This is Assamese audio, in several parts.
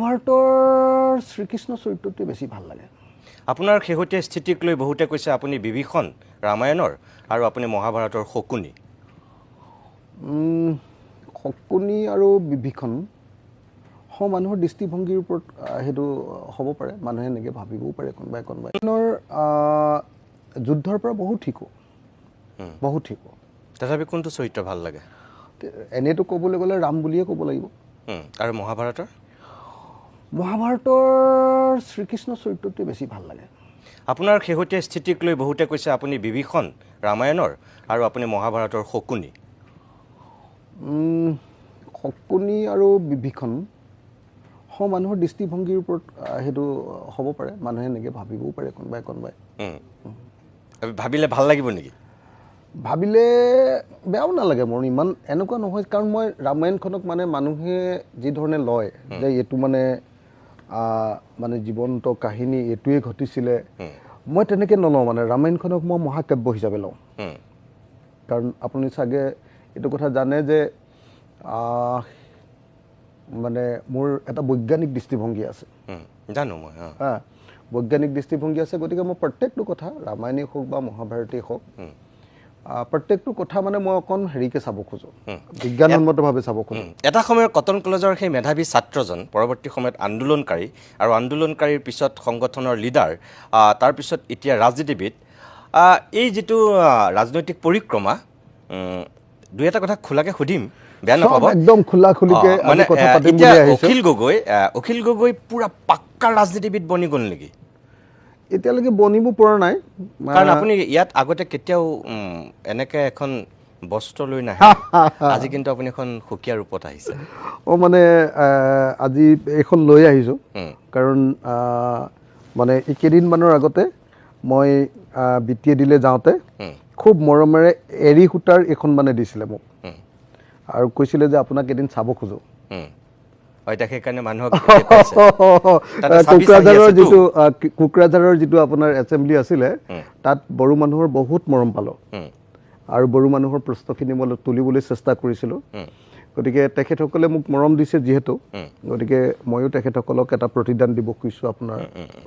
মহাভাৰতৰ শ্ৰীকৃষ্ণ চৰিত্ৰটোৱে বেছি ভাল লাগে। আপোনাৰ শেহতীয়া স্থিতিক লৈ বহুতে কৈছে আপুনি বিভীষণ ৰামায়ণৰ আৰু আপুনি মহাভাৰতৰ শকুনি। শকুনি আৰু বিভীষণ স মানুহৰ দৃষ্টিভংগীৰ ওপৰত সেইটো হ'ব পাৰে। মানুহে এনেকৈ ভাবিবও পাৰে কোনোবাই কোনোবাই। যুদ্ধৰ পৰা বহুত শিকোঁ। বহুত শিকোঁ। তথাপি কোনটো চৰিত্ৰ ভাল লাগে? এনেইতো ক'বলৈ গ'লে ৰাম বুলিয়ে ক'ব লাগিব। আৰু মহাভাৰতৰ? মহাভাৰতৰ শ্ৰীকৃষ্ণ চৰিত্ৰটোৱে বেছি ভাল লাগে। আপোনাৰ শেহতীয়া স্থিতিক লৈ বহুতে কৈছে আপুনি বিভীষণ ৰামায়ণৰ আৰু আপুনি মহাভাৰতৰ শকুনি। শকুনি আৰু বিভীষণ স মানুহৰ দৃষ্টিভংগীৰ ওপৰত সেইটো হ'ব পাৰে। মানুহে এনেকৈ ভাবিবও পাৰে কোনোবাই কোনোবাই। ভাবিলে ভাল লাগিব নেকি? ভাবিলে বেয়াও নালাগে মোৰ ইমান এনেকুৱা নহয়। কাৰণ মই ৰামায়ণখনক মানে মানুহে যিধৰণে লয় যে এইটো মানে মানে জীৱন্ত কাহিনী এইটোৱে ঘটিছিলে। মই তেনেকৈ নলওঁ মানে ৰামায়ণখনক মই মহাকাব্য হিচাপে লওঁ। কাৰণ আপুনি চাগে এইটো কথা জানে যে মানে মোৰ এটা বৈজ্ঞানিক দৃষ্টিভংগী আছে। জানো মই হা বৈজ্ঞানিক দৃষ্টিভংগী আছে গতিকে মই প্ৰত্যেকটো কথা ৰামায়ণেই হওক বা মহাভাৰতেই হওক প্ৰত্যেকটো কথা মানে মই অকণ হেৰিকৈ চাব খোজোঁ। বিজ্ঞানসন্মতভাৱে চাব খোজোঁ। এটা সময়ত কটন কলেজৰ সেই মেধাৱী ছাত্ৰজন পৰৱৰ্তী সময়ত আন্দোলনকাৰী আৰু আন্দোলনকাৰীৰ পিছত সংগঠনৰ লিডাৰ তাৰপিছত এতিয়া ৰাজনীতিবিদ এই যিটো ৰাজনৈতিক পৰিক্ৰমা দুই এটা কথা খোলাকৈ সুধিম বেয়া নাপাব। একদম খোলা খুলিকে মানে অখিল গগৈ অখিল গগৈ পুৰা পাক্কা ৰাজনীতিবিদ বনি গ'ল নেকি? এতিয়ালৈকে বনিব পৰা নাই। কাৰণ আপুনি ইয়াত আগতে কেতিয়াও এনেকে এখন বস্ত্ৰ লৈ নাহে। আজি কিন্তু আপুনি এখন সুকীয়া ৰূপত আহিছে। অঁ মানে আজি এইখন লৈ আহিছোঁ। কাৰণ মানে কেইদিনমানৰ আগতে মই বি টি এ দিলে যাওঁতে খুব মৰমেৰে এৰী সূতাৰ এইখন মানে দিছিলে মোক। আৰু কৈছিলে যে আপোনাক এদিন চাব খোজোঁ। হয় এতিয়া সেইকাৰণে মানুহক কোকৰাঝাৰৰ। যিটো কোকৰাঝাৰৰ যিটো আপোনাৰ এছেম্বলি আছিলে তাত বড়ো মানুহৰ বহুত মৰম পালোঁ। আৰু বড়ো মানুহৰ প্ৰশ্নখিনি মই তুলিবলৈ চেষ্টা কৰিছিলোঁ। গতিকে তেখেতসকলে মোক মৰম দিছে যিহেতু। গতিকে ময়ো তেখেতসকলক এটা প্ৰতিদান দিব খুজিছোঁ আপোনাৰ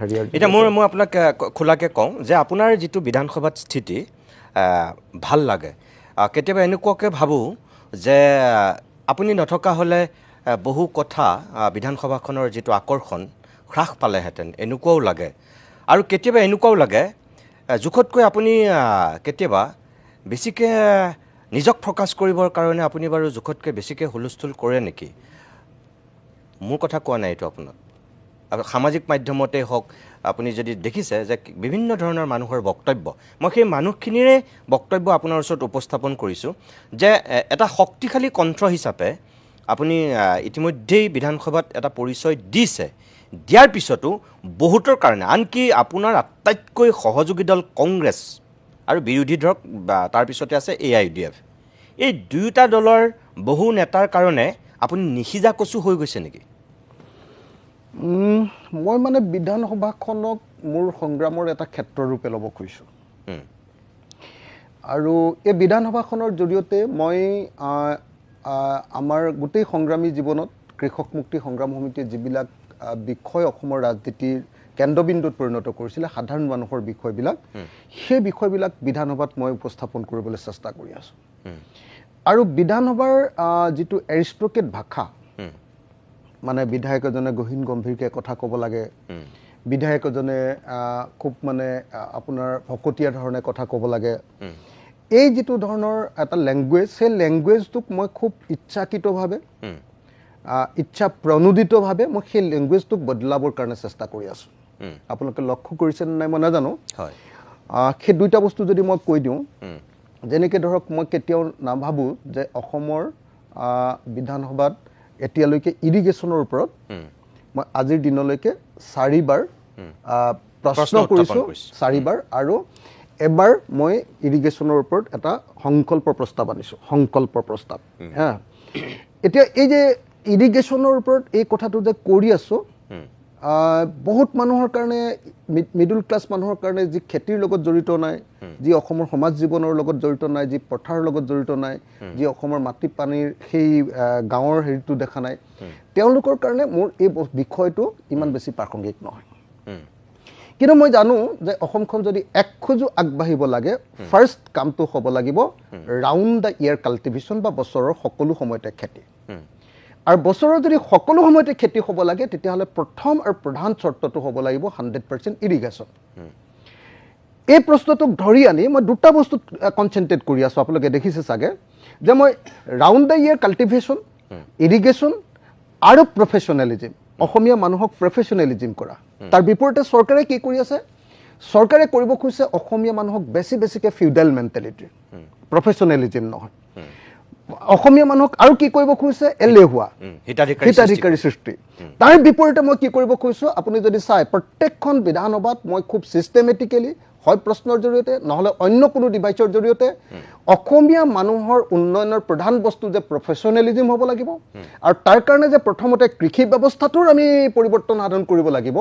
হেৰিয়াৰ এতিয়া মোৰ মই আপোনাক খোলাকৈ কওঁ যে আপোনাৰ যিটো বিধানসভাত স্থিতি ভাল লাগে। কেতিয়াবা এনেকুৱাকৈ ভাবোঁ যে আপুনি নথকা হ'লে বহু কথা বিধানসভাখনৰ যিটো আকৰ্ষণ হ্ৰাস পালেহেঁতেন এনেকুৱাও লাগে। আৰু কেতিয়াবা এনেকুৱাও লাগে জোখতকৈ আপুনি কেতিয়াবা বেছিকৈ নিজক ফ'কাছ কৰিবৰ কাৰণে আপুনি বাৰু জোখতকৈ বেছিকৈ হুলস্থুল কৰে নেকি? মোৰ কথা কোৱা নাই এইটো আপোনাক সামাজিক মাধ্যমতেই হওক আপুনি যদি দেখিছে যে বিভিন্ন ধৰণৰ মানুহৰ বক্তব্য মই সেই মানুহখিনিৰে বক্তব্য আপোনাৰ ওচৰত উপস্থাপন কৰিছোঁ যে এটা শক্তিশালী কণ্ঠ হিচাপে আপুনি ইতিমধ্যেই বিধানসভাত এটা পৰিচয় দিছে। দিয়াৰ পিছতো বহুতৰ কাৰণে আনকি আপোনাৰ আটাইতকৈ সহযোগী দল কংগ্ৰেছ আৰু বিৰোধী ধৰক তাৰপিছতে আছে এ আই ডি এফ। এই দুয়োটা দলৰ বহু নেতাৰ কাৰণে আপুনি নিসিজা কচু হৈ গৈছে নেকি? মই মানে বিধানসভাখনক মোৰ সংগ্ৰামৰ এটা ক্ষেত্ৰৰূপে ল'ব খুজিছোঁ। আৰু এই বিধানসভাখনৰ জৰিয়তে মই আমাৰ গোটেই সংগ্ৰামী জীৱনত কৃষক মুক্তি সংগ্ৰাম সমিতিয়ে যিবিলাক বিষয় অসমৰ ৰাজনীতিৰ কেন্দ্ৰবিন্দুত পৰিণত কৰিছিলে সাধাৰণ মানুহৰ বিষয়বিলাক সেই বিষয়বিলাক বিধানসভাত মই উপস্থাপন কৰিবলৈ চেষ্টা কৰি আছোঁ। আৰু বিধানসভাৰ যিটো এৰিষ্ট্ৰকেট ভাষা মানে বিধায়ক এজনে গহীন গম্ভীৰকৈ কথা ক'ব লাগে বিধায়ক এজনে খুব মানে আপোনাৰ ভকতীয়া ধৰণে কথা ক'ব লাগে এই যিটো ধৰণৰ এটা লেংগুৱেজ সেই লেংগুৱেজটোক মই খুব ইচ্ছাকৃতভাৱে ইচ্ছা প্ৰণোদিতভাৱে মই সেই লেংগুৱেজটোক বদলাবৰ কাৰণে চেষ্টা কৰি আছোঁ। আপোনালোকে লক্ষ্য কৰিছেনে নাই মই নাজানো। সেই দুইটা বস্তু যদি মই কৈ দিওঁ যেনেকৈ ধৰক মই কেতিয়াও নাভাবোঁ যে অসমৰ বিধানসভাত এতিয়ালৈকে ইৰিগেশ্যনৰ ওপৰত মই আজিৰ দিনলৈকে চাৰিবাৰ প্ৰশ্ন কৰিছোঁ কৰিছে। চাৰিবাৰ আৰু এবাৰ মই ইৰিগেশ্যনৰ ওপৰত এটা সংকল্প প্ৰস্তাৱ আনিছোঁ সংকল্প প্ৰস্তাৱ হা। এতিয়া এই যে ইৰিগেশ্যনৰ ওপৰত এই কথাটো যে কৰি আছোঁ বহুত মানুহৰ কাৰণে মিডল ক্লাছ মানুহৰ কাৰণে যি খেতিৰ লগত জড়িত নাই যি অসমৰ সমাজ জীৱনৰ লগত জড়িত নাই যি পথাৰৰ লগত জড়িত নাই যি অসমৰ মাটি পানীৰ সেই গাঁৱৰ হেৰিটো দেখা নাই তেওঁলোকৰ কাৰণে মোৰ এই বিষয়টো ইমান বেছি প্ৰাসংগিক নহয়। কিন্তু মই জানো যে অসমখন যদি এক খোজো আগবাঢ়িব লাগে ফাৰ্ষ্ট কামটো হ'ব লাগিব ৰাউণ্ড দ্য ইয়াৰ কাল্টিভেশ্যন বা বছৰৰ সকলো সময়তে খেতি। আৰু বছৰৰ যদি সকলো সময়তে খেতি হ'ব লাগে তেতিয়াহ'লে প্ৰথম আৰু প্ৰধান চৰ্তটো হ'ব লাগিব হাণ্ড্ৰেড পাৰ্চেণ্ট ইৰিগেশ্যন এই প্ৰশ্নটোক ধৰি আনি মই দুটা বস্তুত কনচেনট্ৰেট কৰি আছোঁ। আপোনালোকে দেখিছে চাগে যে মই round the year cultivation irrigation আৰু প্ৰফেচনেলিজিম অসমীয়া মানুহক প্ৰফেচনেলিজিম কৰা। তাৰ বিপৰীতে চৰকাৰে কি কৰি আছে? চৰকাৰে কৰিব খুজিছে অসমীয়া মানুহক বেছি বেছিকৈ ফিউডেল মেণ্টেলিটিৰ প্ৰফেচনেলিজিম নহয়। অসমীয়া মানুহক আৰু কি কৰিব খুজিছে? এলেহুৱা। হিতাধিকাৰী সৃষ্টি। তাৰ বিপৰীতে মই কি কৰিব খুজিছোঁ? আপুনি যদি চাই প্ৰত্যেকখন বিধানসভাত মই খুব ছিষ্টেমেটিকেলি হয় প্ৰশ্নৰ জৰিয়তে নহ'লে অন্য কোনো ডিভাইচৰ জৰিয়তে। অসমীয়া মানুহৰ উন্নয়নৰ প্ৰধান বস্তু যে প্ৰফেচনেলিজিম হ'ব লাগিব আৰু তাৰ কাৰণে যে প্ৰথমতে কৃষি ব্যৱস্থাটোৰ আমি পৰিৱৰ্তন সাধন কৰিব লাগিব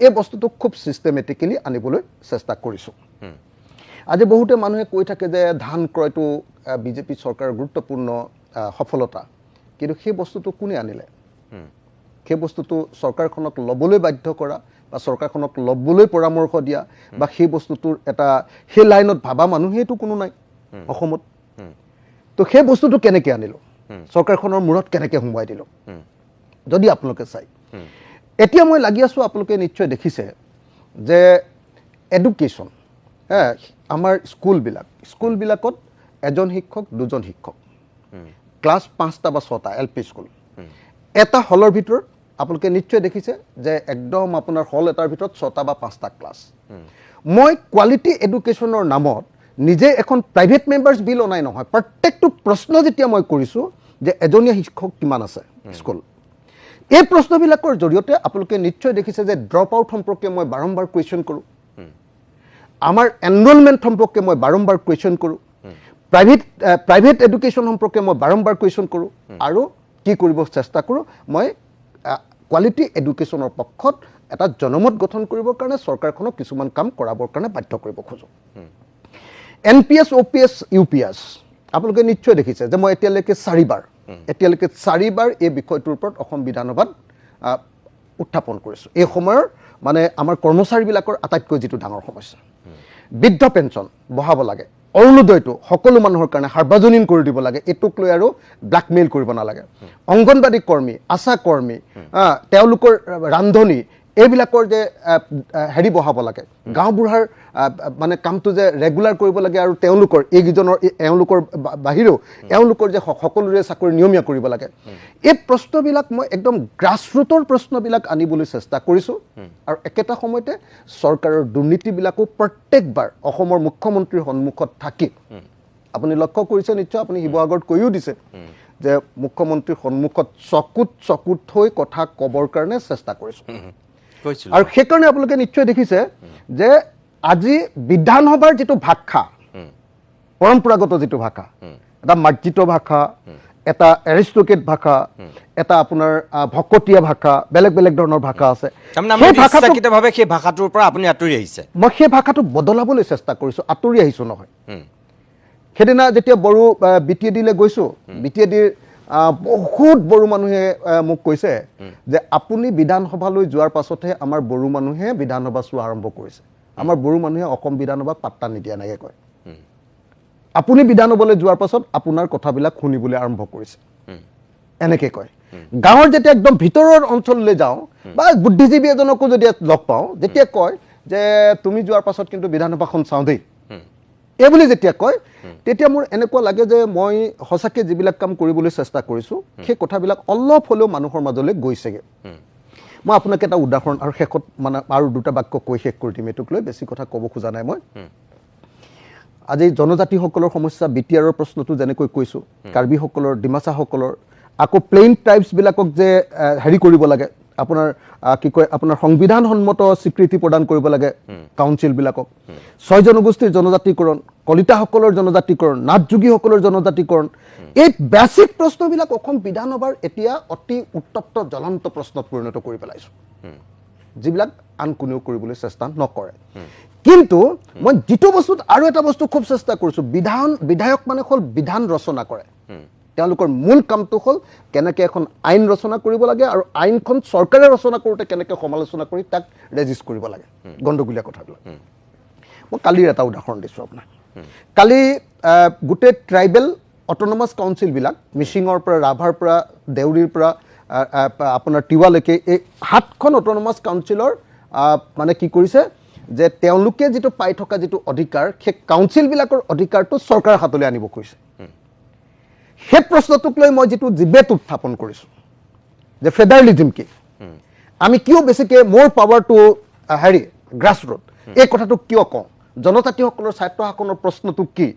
এই বস্তুটোক খুব ছিষ্টেমেটিকেলি আনিবলৈ চেষ্টা কৰিছোঁ। আজি বহুতে মানুহে কৈ থাকে যে ধান ক্ৰয়টো বিজেপি চৰকাৰৰ গুৰুত্বপূৰ্ণ সফলতা। কিন্তু সেই বস্তুটো কোনে আনিলে? সেই বস্তুটো চৰকাৰখনক ল'বলৈ বাধ্য কৰা বা চৰকাৰখনক ল'বলৈ পৰামৰ্শ দিয়া বা সেই বস্তুটোৰ এটা সেই লাইনত ভাবা মানুহেইটো কোনো নাই অসমত। তো সেই বস্তুটো কেনেকৈ আনিলোঁ? চৰকাৰখনৰ মূৰত কেনেকৈ সোমোৱাই দিলোঁ? যদি আপোনালোকে চাই এতিয়া মই লাগি আছোঁ আপোনালোকে নিশ্চয় দেখিছে যে এডুকেশ্যন হে আমাৰ স্কুলবিলাক স্কুলবিলাকত এজন শিক্ষক দুজন শিক্ষক। ক্লাছ পাঁচটা বা ছটা এল পি স্কুল। এটা হলৰ ভিতৰত আপোনালোকে নিশ্চয় দেখিছে যে একদম আপোনাৰ হল এটাৰ ভিতৰত ছটা বা পাঁচটা ক্লাছ মই কোৱালিটি এডুকেশ্যনৰ নামত নিজে এখন প্ৰাইভেট মেম্বাৰ্ছ বিল অনাই নহয় প্ৰত্যেকটো প্ৰশ্ন যেতিয়া মই কৰিছোঁ যে এজনীয়া শিক্ষক কিমান আছে স্কুল। এই প্ৰশ্নবিলাকৰ জৰিয়তে আপোনালোকে নিশ্চয় দেখিছে যে ড্ৰপ আউট সম্পৰ্কে মই বাৰম্বাৰ কুৱেশ্যন কৰোঁ। আমাৰ এনৰলমেণ্ট সম্পৰ্কে মই বাৰম্বাৰ কুৱেশ্যন কৰোঁ। প্ৰাইভেট প্ৰাইভেট এডুকেশ্যন সম্পৰ্কে মই বাৰম্বাৰ কুৱেশ্যন কৰোঁ। আৰু কি কৰিব চেষ্টা কৰোঁ মই কোৱালিটি এডুকেশ্যনৰ পক্ষত এটা জনমত গঠন কৰিবৰ কাৰণে চৰকাৰখনক কিছুমান কাম কৰাবৰ কাৰণে বাধ্য কৰিব খোজোঁ। N P S O' P S U P S আপোনালোকে নিশ্চয় দেখিছে যে মই এতিয়ালৈকে চাৰিবাৰ এতিয়ালৈকে চাৰিবাৰ এই বিষয়টোৰ ওপৰত অসম বিধানসভাত উত্থাপন কৰিছোঁ। এই সময়ৰ মানে আমাৰ কৰ্মচাৰীবিলাকৰ আটাইতকৈ যিটো ডাঙৰ সমস্যা বৃদ্ধ পেঞ্চন বঢ়াব লাগে। অৰুণোদয়টো সকলো মানুহৰ কাৰণে সাৰ্বজনীন কৰি দিব লাগে। এইটোক লৈ আৰু ব্লেকমেইল কৰিব নালাগে। অংগনবাদী কৰ্মী আশা কৰ্মী তেওঁলোকৰ ৰান্ধনী এইবিলাকৰ যে হেৰি বঢ়াব লাগে। গাঁওবুঢ়াৰ আহ, মানে কামটো যে ৰেগুলাৰ কৰিব লাগে আৰু তেওঁলোকৰ এইকেইজনৰ এই- এওঁলোকৰ বাহিৰেও এওঁলোকৰ যে সকলোৰে চাকৰি নিয়মীয়া কৰিব লাগে। এই প্ৰশ্নবিলাক মই একদম গ্ৰাছৰুটৰ প্ৰশ্নবিলাক আনিবলৈ চেষ্টা কৰিছোঁ। আৰু একেটা সময়তে চৰকাৰৰ দুৰ্নীতিবিলাকো প্ৰত্যেকবাৰ অসমৰ মুখ্যমন্ত্ৰীৰ সন্মুখত থাকি। আপুনি লক্ষ্য কৰিছে নিশ্চয় আপুনি শিৱসাগৰত কৈও দিছে যে মুখ্যমন্ত্ৰীৰ সন্মুখত চকুত চকুত থৈ কথা ক'বৰ কাৰণে চেষ্টা কৰিছোঁ। আৰু সেইকাৰণে আপোনালোকে নিশ্চয় দেখিছে যে আজি বিধানসভাৰ যিটো ভাষা পৰম্পৰাগত যিটো ভাষা এটা মাৰ্জিত ভাষা এটা এৰিষ্টকেট ভাষা এটা আপোনাৰ ভকতীয়া ভাষা বেলেগ বেলেগ ধৰণৰ ভাষা আছে। সেই ভাষাটোৰ পৰা আপুনি আঁতৰি আহিছে। মই সেই ভাষাটো বদলাবলৈ চেষ্টা কৰিছোঁ আঁতৰি আহিছোঁ নহয়। সেইদিনা যেতিয়া বড়ো বি টি এ ডিলৈ গৈছোঁ বি টি এ ডিৰ বহুত বড়ো মানুহে মোক কৈছে যে আপুনি বিধানসভালৈ যোৱাৰ পাছতহে আমাৰ বড়ো মানুহে বিধানসভা চোৱা আৰম্ভ কৰিছে। আমাৰ বড়ো মানুহে অসম বিধানসভাক পাত্তা নিদিয়া এনেকৈ কয়। আপুনি বিধানসভালৈ যোৱাৰ পাছত আপোনাৰ কথাবিলাক শুনিবলৈ আৰম্ভ কৰিছে। এনেকৈ কয়। গাঁৱৰ যেতিয়া একদম ভিতৰৰ অঞ্চললৈ যাওঁ বা বুদ্ধিজীৱী এজনকো যদি লগ পাওঁ যেতিয়া কয় যে তুমি যোৱাৰ পাছত কিন্তু বিধানসভাখন চাওঁ দেই। এই বুলি যেতিয়া কয় তেতিয়া মোৰ এনেকুৱা লাগে যে মই সঁচাকৈ যিবিলাক কাম কৰিবলৈ চেষ্টা কৰিছোঁ সেই কথাবিলাক অলপ হ'লেও মানুহৰ মাজলৈ গৈছেগৈ। মই আপোনাক এটা উদাহৰণ আৰু শেষত মানে আৰু দুটা বাক্য কৈ শেষ কৰি দিম এইটোক লৈ বেছি কথা ক'ব খোজা নাই মই। আজি জনজাতিসকলৰ সমস্যা বি টি আৰৰ প্ৰশ্নটো যেনেকৈ কৈছোঁ কাৰ্বিসকলৰ ডিমাচাসকলৰ আকৌ প্লেইন ট্ৰাইবছবিলাকক যে হেৰি কৰিব লাগে। আপোনাৰ কি কয় আপোনাৰ সংবিধানসন্মত স্বীকৃতি প্ৰদান কৰিব লাগে কাউন্সিলবিলাকক ছয় জনগোষ্ঠীৰ জনজাতিকৰণ কলিতাসকলৰ জনজাতিকৰণ নাথযোগীসকলৰ জনজাতিকৰণ এই বেচিক প্ৰশ্নবিলাক অসম বিধানসভাৰ এতিয়া অতি উত্তপ্ত জ্বলন্ত প্ৰশ্নত পৰিণত কৰি পেলাইছোঁ। যিবিলাক আন কোনেও কৰিবলৈ চেষ্টা নকৰে। কিন্তু মই যিটো বস্তুত আৰু এটা বস্তু খুব চেষ্টা কৰিছোঁ বিধান বিধায়ক মানে হ'ল বিধান ৰচনা কৰে। তেওঁলোকৰ মূল কামটো হ'ল কেনেকৈ এখন আইন ৰচনা কৰিব লাগে আৰু আইনখন চৰকাৰে ৰচনা কৰোঁতে কেনেকৈ সমালোচনা কৰি তাক ৰেজিষ্ট কৰিব লাগে। গণ্ডগোলীয়া কথাবিলাক। মই কালিৰ এটা উদাহৰণ দিছোঁ আপোনাক। কালি গোটেই ট্ৰাইবেল অট'নমাছ কাউন্সিলবিলাক মিচিঙৰ পৰা ৰাভাৰ পৰা দেউৰীৰ পৰা আপোনাৰ তিৱালৈকে এই সাতখন অট'নমাছ কাউন্সিলৰ আহ, মানে কি কৰিছে যে তেওঁলোকে যিটো পাই থকা যিটো অধিকাৰ সেই কাউন্সিলবিলাকৰ অধিকাৰটো চৰকাৰৰ হাতলৈ আনিব খুজিছে সেই প্ৰশ্নটোক লৈ মই যিটো ডিবেট উত্থাপন কৰিছোঁ, যে ফেডাৰেলিজিম কি আমি কিয় বেছিকৈ মোৰ পাৱাৰটো হেৰি গ্ৰাছ ৰুট এই কথাটো কিয় কওঁ? জনজাতিসকলৰ, স্বায়ত্তশাসনৰ প্ৰশ্নটো কি?